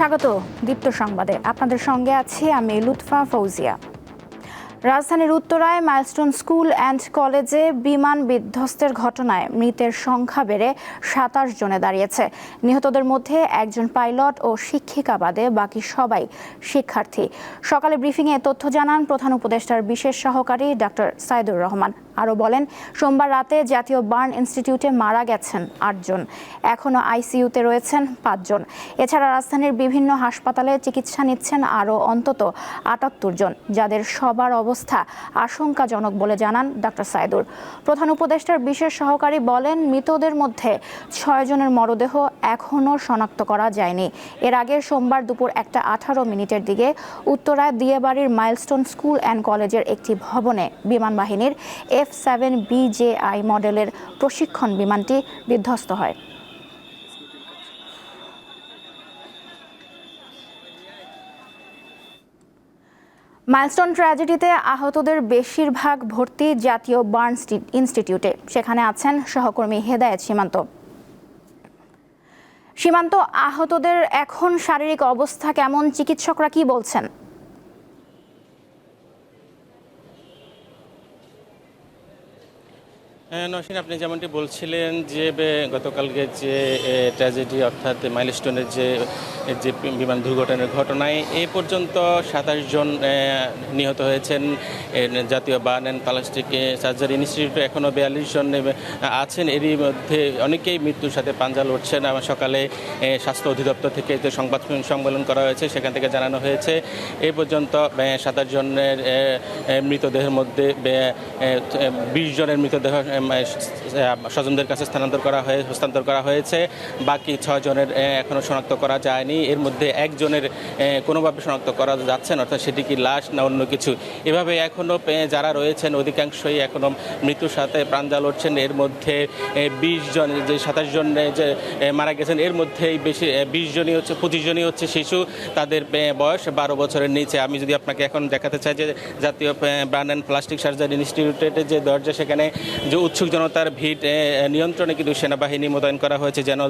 স্বাগত দীপ্ত সংবাদে। আপনাদের সঙ্গে আছি আমি লুৎফা ফৌজিয়া। রাজধানীর উত্তরায় মাইলস্টোন স্কুল অ্যান্ড কলেজে বিমান বিধ্বস্তের ঘটনায় মৃতের সংখ্যা বেড়ে সাতাশ জনে দাঁড়িয়েছে। নিহতদের মধ্যে একজন পাইলট ও শিক্ষিকা বাদে বাকি সবাই শিক্ষার্থী। সকালে ব্রিফিংয়ে তথ্য জানান প্রধান উপদেষ্টার বিশেষ সহকারী ডক্টর সাইদুর রহমান। আরও বলেন, সোমবার রাতে জাতীয় বার্ন ইনস্টিটিউটে মারা গেছেন আটজন। এখনও আইসিইউতে রয়েছেন পাঁচজন। এছাড়া রাজধানীর বিভিন্ন হাসপাতালে চিকিৎসা নিচ্ছেন আরও অন্তত আটাত্তর জন, যাদের সবার অবস্থা আশঙ্কাজনক বলে জানান ডক্টর সাইদুর। প্রধান উপদেষ্টার বিশেষ সহকারী বলেন, মৃতদের মধ্যে ছয় জনের মরদেহ এখনও শনাক্ত করা যায়নি। এর আগে সোমবার দুপুর একটা আঠারো মিনিটের দিকে উত্তরায় দিয়েবাড়ির মাইলস্টোন স্কুল অ্যান্ড কলেজের একটি ভবনে বিমান বাহিনীর এফ সেভেন বিজেআই মডেলের প্রশিক্ষণ বিমানটি বিধ্বস্ত হয়। মাইলস্টোন ট্র্যাজেডিতে আহতদের বেশিরভাগ ভর্তি জাতীয় বার্ন ইনস্টিটিউটে। সেখানে আছেন সহকর্মী হেদায়েত সীমান্ত। সীমান্ত আহতদের এখন শারীরিক অবস্থা কেমন? চিকিৎসকরা কি বলছেন? নসীন আপনি যেমনটি বলছিলেন যে গতকালকে যে ট্র্যাজেডি অর্থাৎ মাইলস্টোনের যে যে বিমান দুর্ঘটনার ঘটনায় এই পর্যন্ত সাতাশ জন নিহত হয়েছেন। জাতীয় বার্ন অ্যান্ড প্লাস্টিক সার্জারি ইনস্টিটিউটে এখনও বিয়াল্লিশ জন এ, আছেন। এরই মধ্যে অনেকেই মৃত্যুর সাথে পাঞ্জা লড়ছেন। আমার সকালে স্বাস্থ্য অধিদপ্তর থেকে যে সংবাদ সম্মেলন করা হয়েছে সেখান থেকে জানানো হয়েছে এই পর্যন্ত সাতাশ জনের এ, এ, মৃতদেহের মধ্যে বিশ জনের মৃতদেহ এ, স্বজনদের কাছে স্থানান্তর করা হয়ে, হস্তান্তর করা হয়েছে। বাকি ছয় জনের এখনও শনাক্ত করা যায়নি। এর মধ্যে একজনের কোনোভাবে শনাক্ত করা যাচ্ছে না, অর্থাৎ সেটি কি লাশ না অন্য কিছু? এভাবে এখনও যারা রয়েছেন, অধিকাংশই এখনও মৃত্যুর সাথে প্রাণজা লড়ছেন। এর মধ্যে বিশ জন, যে সাতাশ জন যে মারা গেছেন, এর মধ্যেই বেশি বিশ জনই হচ্ছে, পঁচিশ জনই হচ্ছে শিশু। তাদের বয়স বারো বছরের নিচে। আমি যদি আপনাকে এখন দেখাতে চাই যে জাতীয় ব্রান্ড অ্যান্ড প্লাস্টিক সার্জারি ইনস্টিটিউটের যে দরজা সেখানে যে উৎসুক জনতার ভিড় নিয়ন্ত্রণে কিন্তু সেনাবাহিনী মোতায়েন করা হয়েছে যেন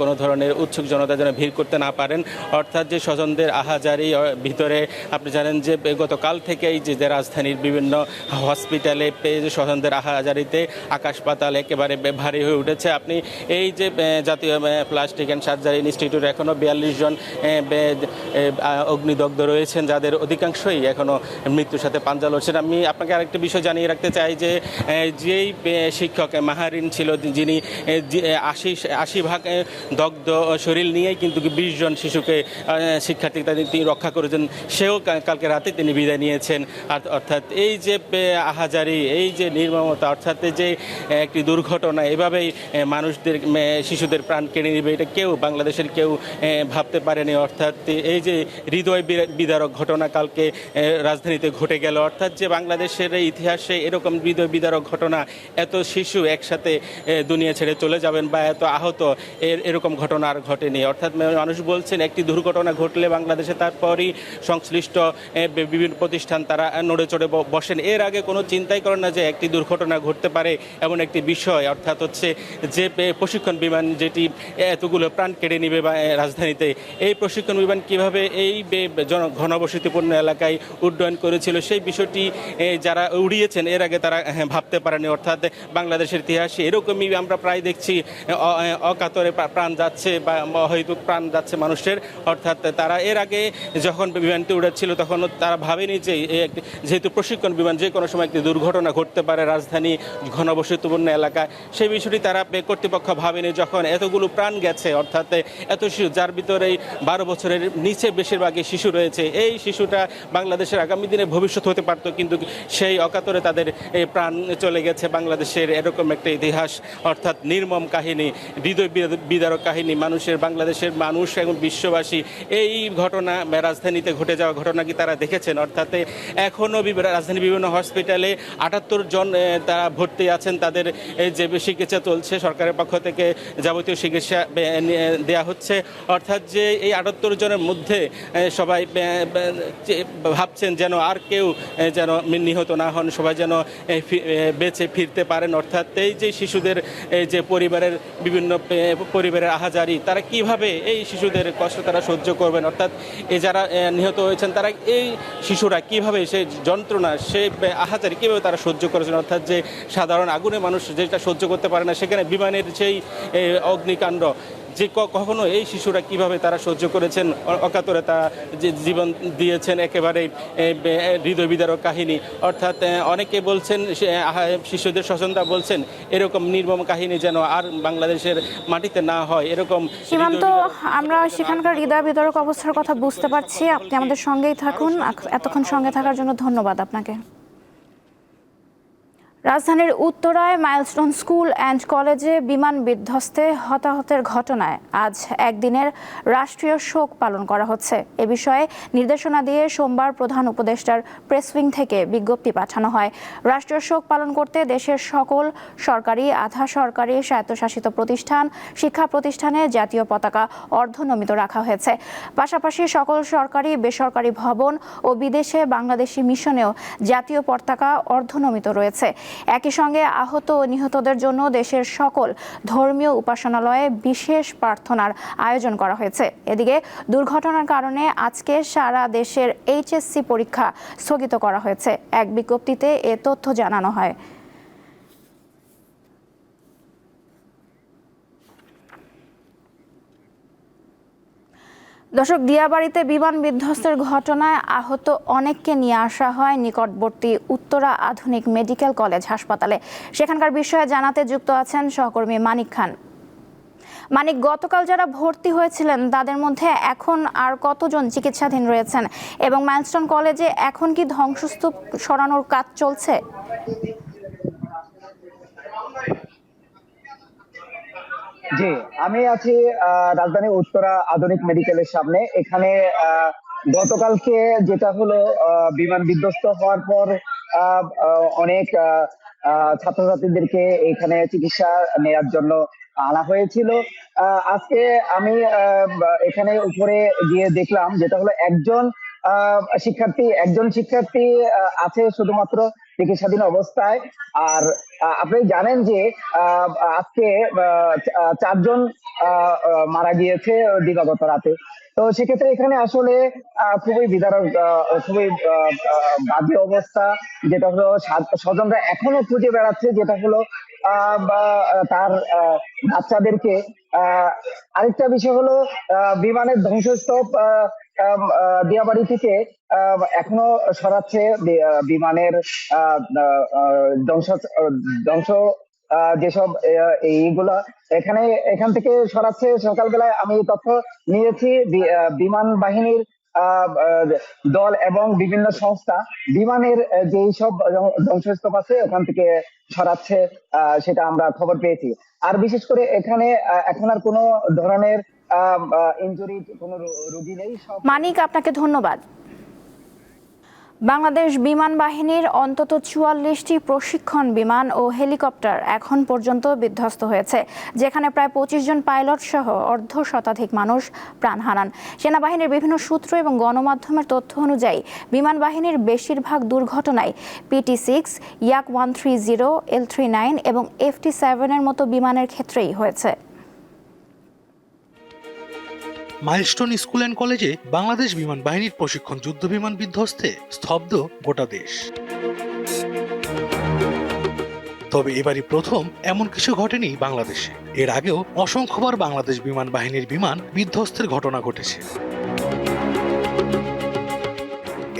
কোনো ধরনের উৎসুক জনতা যেন ভিড় করতে না পারেন। অর্থাৎ যে স্বজনদের আহাজারি ভিতরে আপনি জানেন যে গতকাল থেকেই যে রাজধানীর বিভিন্ন হসপিটালে স্বজনদের আহাজারিতে আকাশ পাতাল একেবারে ভারী হয়ে উঠেছে। আপনি এই যে জাতীয় প্লাস্টিক অ্যান্ড সার্জারি ইনস্টিটিউট এখনও বিয়াল্লিশ জন অগ্নিদগ্ধ রয়েছেন, যাদের অধিকাংশই এখনও মৃত্যুর সাথে পাঞ্জা লড়ছেন। আমি আপনাকে আরেকটা বিষয় জানিয়ে রাখতে চাই যে যেই শিক্ষক মাহারিন ছিল, যিনি আশি আশি ভাগ দগ্ধ শরীর নিয়েই কিন্তু বিশ জন শিশুকে শিক্ষার্থী তাদের তিনি রক্ষা করেছেন। সেও কালকে রাতে তিনি বিদায় নিয়েছেন। অর্থাৎ এই যে আহাজারি, এই যে নির্মমতা, অর্থাৎ যে একটি দুর্ঘটনা, এভাবেই মানুষদের শিশুদের প্রাণ কেড়ে নেবে, এটা কেউ, বাংলাদেশের কেউ ভাবতে পারেনি। অর্থাৎ এই যে হৃদয় বিদারক ঘটনা কালকে রাজধানীতে ঘটে গেল। অর্থাৎ যে বাংলাদেশের ইতিহাসে এরকম হৃদয় বিদারক ঘটনা এত শিশু একসাথে দুনিয়া ছেড়ে চলে যাবেন বা এত আহত এর এরকম ঘটনা আর ঘটেনি। অর্থাৎ মানুষ বলছেন একটি দুর্ঘটনা ঘটলে বাংলাদেশে তারপরই সংশ্লিষ্ট বিভিন্ন প্রতিষ্ঠান তারা নড়ে চড়ে বসেন। এর আগে কোনো চিন্তাই করেন না যে একটি দুর্ঘটনা ঘটতে পারে এমন একটি বিষয়। অর্থাৎ হচ্ছে যে প্রশিক্ষণ বিমান যেটি এতগুলো প্রাণ কেড়ে নিবে বা রাজধানীতে এই প্রশিক্ষণ বিমান কীভাবে এই জন ঘনবসতিপূর্ণ এলাকায় উড্ডয়ন করেছিল সেই বিষয়টি যারা উড়িয়েছেন এর আগে তারা হ্যাঁ, ভাবতে পারেনি অর্থাৎ বাংলাদেশের ইতিহাসে এরকমই আমরা প্রায় দেখছি অকাতরে প্রাণ যাচ্ছে বা হয়তো প্রাণ যাচ্ছে মানুষের। অর্থাৎ তারা এর আগে যখন বিমানটি উড়াচ্ছিল, তখন তারা ভাবেনি যে একটি, যেহেতু প্রশিক্ষণ বিমান, যে কোনো সময় একটি দুর্ঘটনা ঘটতে পারে রাজধানী ঘনবসতিপূর্ণ এলাকায়। সেই বিষয়টি তারা কর্তৃপক্ষ ভাবেনি যখন এতগুলো প্রাণ গেছে, অর্থাৎ এত শিশু, যার ভিতরে বারো বছরের নিচে বেশিরভাগই শিশু রয়েছে। এই শিশুটা বাংলাদেশের আগামী দিনে ভবিষ্যৎ হতে পারত, কিন্তু সেই অকাতরে তাদের প্রাণ চলে গেছে বাংলাদেশের এরকম একটা ইতিহাস, অর্থাৎ নির্মম কাহিনী, হৃদয় বিদারক কাহিনী, মানুষের, বাংলাদেশের মানুষ এবং বিশ্ববাসী, এই ঘটনা, রাজধানীতে ঘটে যাওয়া ঘটনা কি তারা দেখেছেন? অর্থাৎ এখনও রাজধানী বিভিন্ন হসপিটালে আটাত্তর জন তারা ভর্তি আছেন। তাদের যে চিকিৎসা চলছে সরকারের পক্ষ থেকে যাবতীয় চিকিৎসা দেয়া হচ্ছে। অর্থাৎ যে এই আটাত্তর জনের মধ্যে সবাই ভাবছেন যেন আর কেউ যেন নিহত না হন, সবাই যেন বেঁচে ফিরতে পারেন, অর্থাৎ এই যে শিশুদের, এই যে পরিবারের বিভিন্ন পরিবারের আহাজারি, তারা কীভাবে এই শিশুদের কষ্ট তারা সহ্য করবেন? অর্থাৎ এ যারা নিহত হয়েছেন, তারা এই শিশুরা কীভাবে সেই যন্ত্রণা, সে আহাজারি কীভাবে তারা সহ্য করেছেন? অর্থাৎ যে সাধারণ আগুনে মানুষ যেটা সহ্য করতে পারে না, সেখানে বিমানের সেই অগ্নিকাণ্ড যে কখনো এই শিশুরা কীভাবে তারা সহ্য করেছেন? অকাতরে তা যে জীবন দিয়েছেন একেবারে হৃদয় বিদারক কাহিনী। অর্থাৎ অনেকে বলছেন শিশুদের স্বজনরা বলছেন এরকম নির্মম কাহিনী যেন আর বাংলাদেশের মাটিতে না হয় এরকম সীমান্ত আমরা সেখানকার হৃদয় বিদারক অবস্থার কথা বুঝতে পারছি। আপনি আমাদের সঙ্গেই থাকুন। এতক্ষণ সঙ্গে থাকার জন্য ধন্যবাদ আপনাকে। রাজধানীর উত্তরায় মাইলস্টোন স্কুল অ্যান্ড কলেজে বিমান বিধ্বস্তে হতাহতের ঘটনায় আজ একদিনের রাষ্ট্রীয় শোক পালন করা হচ্ছে। এ বিষয়ে নির্দেশনা দিয়ে সোমবার প্রধান উপদেষ্টার প্রেসউইং থেকে বিজ্ঞপ্তি পাঠানো হয়। রাষ্ট্রীয় শোক পালন করতে দেশের সকল সরকারি, আধা সরকারি স্বায়ত্তশাসিত প্রতিষ্ঠান, শিক্ষা প্রতিষ্ঠানে জাতীয় পতাকা অর্ধনমিত রাখা হয়েছে। পাশাপাশি সকল সরকারি, বেসরকারি ভবন ও বিদেশে বাংলাদেশি মিশনেও জাতীয় পতাকা অর্ধনমিত রয়েছে। একই সঙ্গে আহত ও নিহতদের জন্য দেশের সকল ধর্মীয় উপাসনালয়ে বিশেষ প্রার্থনার আয়োজন করা হয়েছে। এদিকে দুর্ঘটনার কারণে আজকে সারা দেশের এইচএসসি পরীক্ষা স্থগিত করা হয়েছে। এক বিজ্ঞপ্তিতে এ তথ্য জানানো হয়। দর্শক, দিয়াবাড়িতে বিমান বিধ্বস্তের ঘটনায় আহত অনেককে নিয়ে আসা হয় নিকটবর্তী উত্তরা আধুনিক মেডিকেল কলেজ হাসপাতালে। সেখানকার বিষয়ে জানাতে যুক্ত আছেন সহকর্মী মানিক খান। মানিক, গতকাল যারা ভর্তি হয়েছিলেন, তাদের মধ্যে এখন আর কতজন চিকিৎসাধীন রয়েছেন এবং মাইলস্টোন কলেজে এখন কি ধ্বংসস্তূপ সরানোর কাজ চলছে? জি, আমি আছি রাজধানী উত্তরা আধুনিক মেডিকেলের সামনে। এখানে গতকালকে যেটা হলো বিমান বিধ্বস্ত হওয়ার পর অনেক ছাত্রছাত্রীদেরকে এখানে চিকিৎসা নেওয়ার জন্য আনা হয়েছিল। আজকে আমি এখানে উপরে গিয়ে দেখলাম, যেটা হলো একজন শিক্ষার্থী একজন শিক্ষার্থী আছে শুধুমাত্র চিকিৎসাধীন অবস্থায়। আর আপনি জানেন যে আজকে চারজন মারা গিয়েছে দিবাগত রাতে। তো সেক্ষেত্রে এখানে আসলে খুবই বিদারক আহ, খুবই বাজে অবস্থা। যেটা হলো স্বজনরা এখনও খুঁজে বেড়াচ্ছে যেটা হলো তার বাচ্চাদেরকে। আরেকটা বিষয় হলো বিমানের ধ্বংসস্তূপ আম, থেকে এখনও সরাচ্ছে বিমানের ধ্বংস ধ্বংস যেসব এইগুলা। এখানে এখান থেকে সরাচ্ছে সকালবেলায় আমি তথ্য নিয়েছি বিমান বাহিনীর দল এবং বিভিন্ন সংস্থা। বিমানের যেই সব ধ্বংসস্তূপ আছে ওখান থেকে সরাচ্ছে সেটা আমরা খবর পেয়েছি। আর বিশেষ করে এখানে এখন আর কোনো ধরনের ইনজুরি কোনো রোগী নেই মানিক, আপনাকে ধন্যবাদ। বাংলাদেশ বিমান বাহিনীর অন্তত চুয়াল্লিশটি প্রশিক্ষণ বিমান ও হেলিকপ্টার এখন পর্যন্ত বিধ্বস্ত হয়েছে, যেখানে প্রায় পঁচিশ জন পাইলট সহ অর্ধ শতাধিক মানুষ প্রাণ হারান। সেনাবাহিনীর বিভিন্ন সূত্র এবং গণমাধ্যমের তথ্য অনুযায়ী, বিমান বাহিনীর বেশিরভাগ দুর্ঘটনায় PT six Yak one three zero L three nine এবং এফটি সেভেনের মতো বিমানের ক্ষেত্রেই হয়েছে। মাইলস্টোন স্কুল অ্যান্ড কলেজে বাংলাদেশ বিমান বাহিনীর প্রশিক্ষণ যুদ্ধ বিমান বিধ্বস্তে স্তব্ধ গোটা দেশ। তবে এবারই প্রথম এমন কিছু ঘটেনি বাংলাদেশে। এর আগেও অসংখ্যবার বাংলাদেশ বিমান বাহিনীর বিমান বিধ্বস্তের ঘটনা ঘটেছে।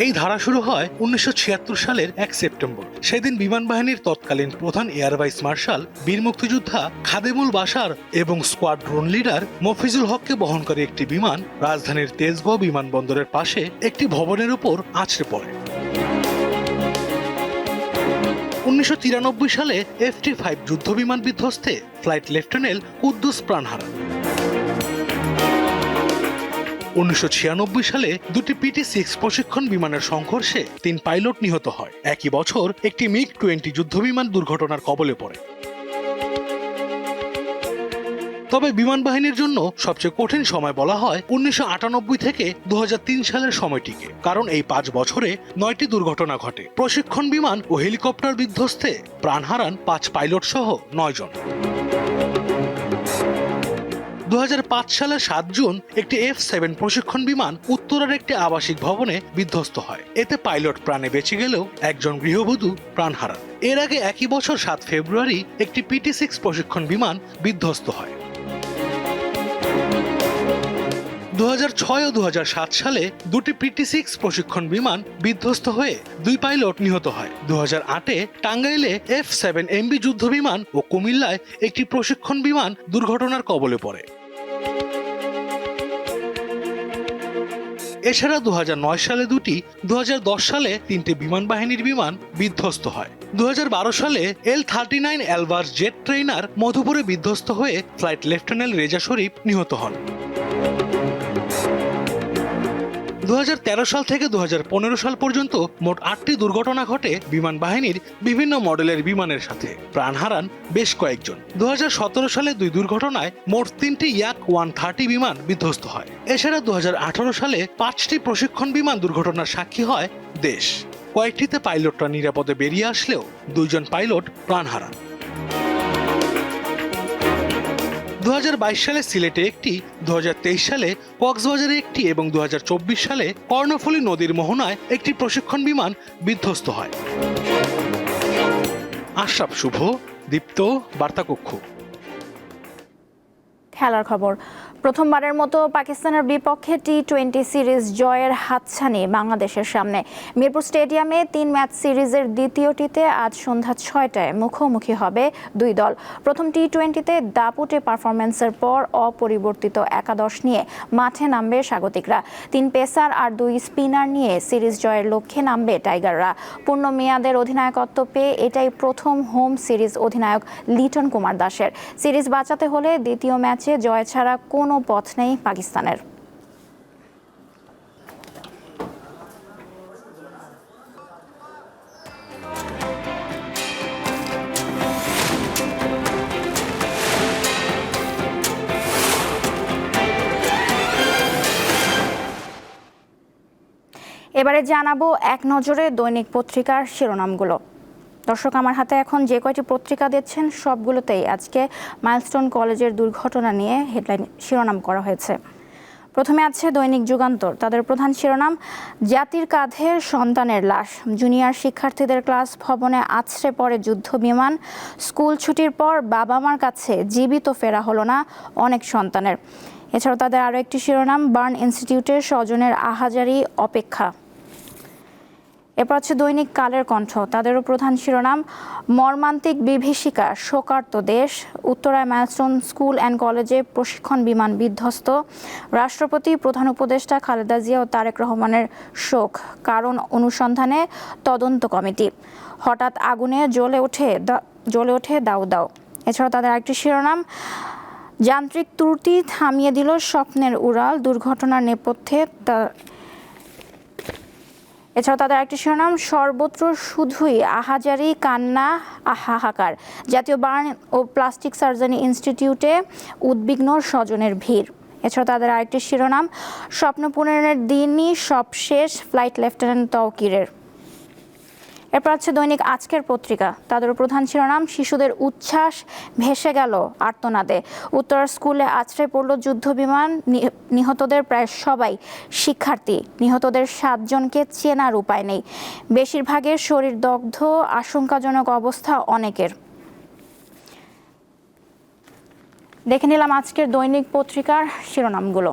এই ধারা শুরু হয় উনিশশো ছিয়াত্তর সালের এক সেপ্টেম্বর। সেদিন বিমান বাহিনীর তৎকালীন প্রধান এয়ার ভাইস মার্শাল, বীর মুক্তিযোদ্ধা খাদেমুল বাসার এবং স্কোয়াড্রন লিডার মফিজুল হককে বহনকারী একটি বিমান রাজধানীর তেজগাঁও বিমানবন্দরের পাশে একটি ভবনের উপর আছড়ে পড়ে। উনিশশো তিরানব্বই সালে এফটি ফাইভ যুদ্ধ বিমান বিধ্বস্তে ফ্লাইট লেফটেন্যান্ট কুদ্দুস প্রাণ হারান উনিশশো ছিয়ানব্বই সালে দুটি পিটি সিক্স প্রশিক্ষণ বিমানের সংঘর্ষে তিন পাইলট নিহত হয়। একই বছর একটি মিগ টোয়েন্টি যুদ্ধবিমান দুর্ঘটনার কবলে পড়ে। তবে বিমান বাহিনীর জন্য সবচেয়ে কঠিন সময় বলা হয় উনিশশো আটানব্বই থেকে দু হাজার তিন সালের সময়টিকে, কারণ এই পাঁচ বছরে নয়টি দুর্ঘটনা ঘটে। প্রশিক্ষণ বিমান ও হেলিকপ্টার বিধ্বস্তে প্রাণ হারান পাঁচ পাইলট সহ নয় জন দু হাজার পাঁচ সালের সাত জুন একটি এফ সেভেন প্রশিক্ষণ বিমান উত্তরের একটি আবাসিক ভবনে বিধ্বস্ত হয়। এতে পাইলট প্রাণে বেঁচে গেলেও একজন গৃহবধূ প্রাণ হারান। এর আগে একই বছর সাত ফেব্রুয়ারি একটি পিটি সিক্স প্রশিক্ষণ বিমান বিধ্বস্ত হয়। দু ও দু হাজার সাত সালে দুটি পিটি সিক্স প্রশিক্ষণ বিমান বিধ্বস্ত হয়ে দুই পাইলট নিহত হয়। দু হাজার আটে টাঙ্গাইলে এফ সেভেন এমবি যুদ্ধ বিমান ও কুমিল্লায় একটি প্রশিক্ষণ বিমান দুর্ঘটনার কবলে পড়ে। এছাড়া দু হাজার নয় সালে দুটি দু হাজার দশ সালে তিনটি বিমান বাহিনীর বিমান বিধ্বস্ত হয়। দু হাজার বারো সালে এল থার্টি নাইন অ্যালভার্স জেট ট্রেইনার মধুপুরে বিধ্বস্ত হয়ে ফ্লাইট লেফটেন্যান্ট রেজা শরীফ নিহত হন। দু হাজার তেরো সাল থেকে দু হাজার পনেরো সাল পর্যন্ত মোট আটটি দুর্ঘটনা ঘটে বিমান বাহিনীর বিভিন্ন মডেলের বিমানের সাথে। প্রাণ হারান বেশ কয়েকজন। দু হাজার সতেরো সালে দুই দুর্ঘটনায় মোট তিনটি ইয়াক ওয়ান থার্টি বিমান বিধ্বস্ত হয়। এছাড়া দু হাজার আঠেরো সালে পাঁচটি প্রশিক্ষণ বিমান দুর্ঘটনার সাক্ষী হয় দেশ। কয়েকটিতে পাইলটরা নিরাপদে বেরিয়ে আসলেও দুইজন পাইলট প্রাণ হারান। দু সালে সিলেটে একটি, দুহাজার তেইশ সালে কক্সবাজারে একটি এবং দু হাজার চব্বিশ সালে কর্ণফুলী নদীর মোহনায় একটি প্রশিক্ষণ বিমান বিধ্বস্ত হয়। আশরাফ শুভ, দীপ্ত, বার্তাকক্ষ। খেলার খবর। প্রথমবারের মতো পাকিস্তানের বিপক্ষে টি টোয়েন্টি সিরিজ জয়ের হাতছানি বাংলাদেশের সামনে। মিরপুর স্টেডিয়ামে তিন ম্যাচ সিরিজের দ্বিতীয়টিতে আজ সন্ধ্যা ছয়টায় মুখোমুখি হবে দুই দল। প্রথম টি টোয়েন্টিতে দাপুটে পারফরমেন্সের পর অপরিবর্তিত একাদশ নিয়ে মাঠে নামবে স্বাগতিকরা। তিন পেসার আর দুই স্পিনার নিয়ে সিরিজ জয়ের লক্ষ্যে নামবে টাইগাররা। পূর্ণ মেয়াদের অধিনায়কত্ব পেয়ে এটাই প্রথম হোম সিরিজ অধিনায়ক লিটন কুমার দাসের। সিরিজ বাঁচাতে হলে দ্বিতীয় ম্যাচে জয় ছাড়া কোনো পথ নেই পাকিস্তানের। এবারে জানাব এক নজরে দৈনিক পত্রিকার শিরোনামগুলো। দর্শক আমার হাতে এখন যে কয়টি পত্রিকা দিচ্ছেন সবগুলোতেই আজকে মাইলস্টোন কলেজের দুর্ঘটনা নিয়ে হেডলাইন শিরোনাম করা হয়েছে। প্রথমে আছে দৈনিক যুগান্তর। তাদের প্রধান শিরোনাম, জাতির কাঁধের সন্তানের লাশ। জুনিয়র শিক্ষার্থীদের ক্লাস ভবনে আছড়ে পড়ে যুদ্ধ বিমান। স্কুল ছুটির পর বাবা মার কাছে জীবিত ফেরা হলো না অনেক সন্তানের। এছাড়াও তাদের আরও একটি শিরোনাম, বার্ন ইনস্টিটিউটের স্বজনের আহাজারি অপেক্ষা। এরপর হচ্ছে দৈনিক কালের কণ্ঠ। তাদেরও প্রধান শিরোনাম, মর্মান্তিক বিভীষিকা, শোকার্ত দেশ, উত্তরায় মাইলস্টোন স্কুল অ্যান্ড কলেজে প্রশিক্ষণ বিমান বিধ্বস্ত, রাষ্ট্রপতি, প্রধান উপদেষ্টা খালেদা জিয়া ও তারেক রহমানের শোক, কারণ অনুসন্ধানে তদন্ত কমিটি। হঠাৎ আগুনে জ্বলে ওঠে জ্বলে ওঠে দাউ দাউ। এছাড়াও তাদের আরেকটি শিরোনাম, যান্ত্রিক ত্রুটি থামিয়ে দিল স্বপ্নের উড়াল, দুর্ঘটনার নেপথ্যে এছাড়াও তাদের একটি শিরোনাম, সর্বত্র শুধুই আহাজারি, কান্না, আহাহাকার। জাতীয় বার্ন ও প্লাস্টিক সার্জারি ইনস্টিটিউটে উদ্বিগ্ন স্বজনের ভিড়। এছাড়া তাদের আরেকটি শিরোনাম, স্বপ্ন দিনই সবশেষ ফ্লাইট লেফটেন্যান্ট তৌকিরের এরপর আছে দৈনিক আজকের পত্রিকা। তাদের প্রধান শিরোনাম, শিশুদের উচ্ছ্বাস ভেসে গেল আর্তনাদে। উত্তর স্কুলে আছড়ে পড়ল যুদ্ধ বিমান নিহতদের প্রায় সবাই শিক্ষার্থী। নিহতদের সাতজনকে চেনার উপায় নেই। বেশিরভাগের শরীর দগ্ধ, আশঙ্কাজনক অবস্থা অনেকের। দেখে নিলাম আজকের দৈনিক পত্রিকার শিরোনামগুলো।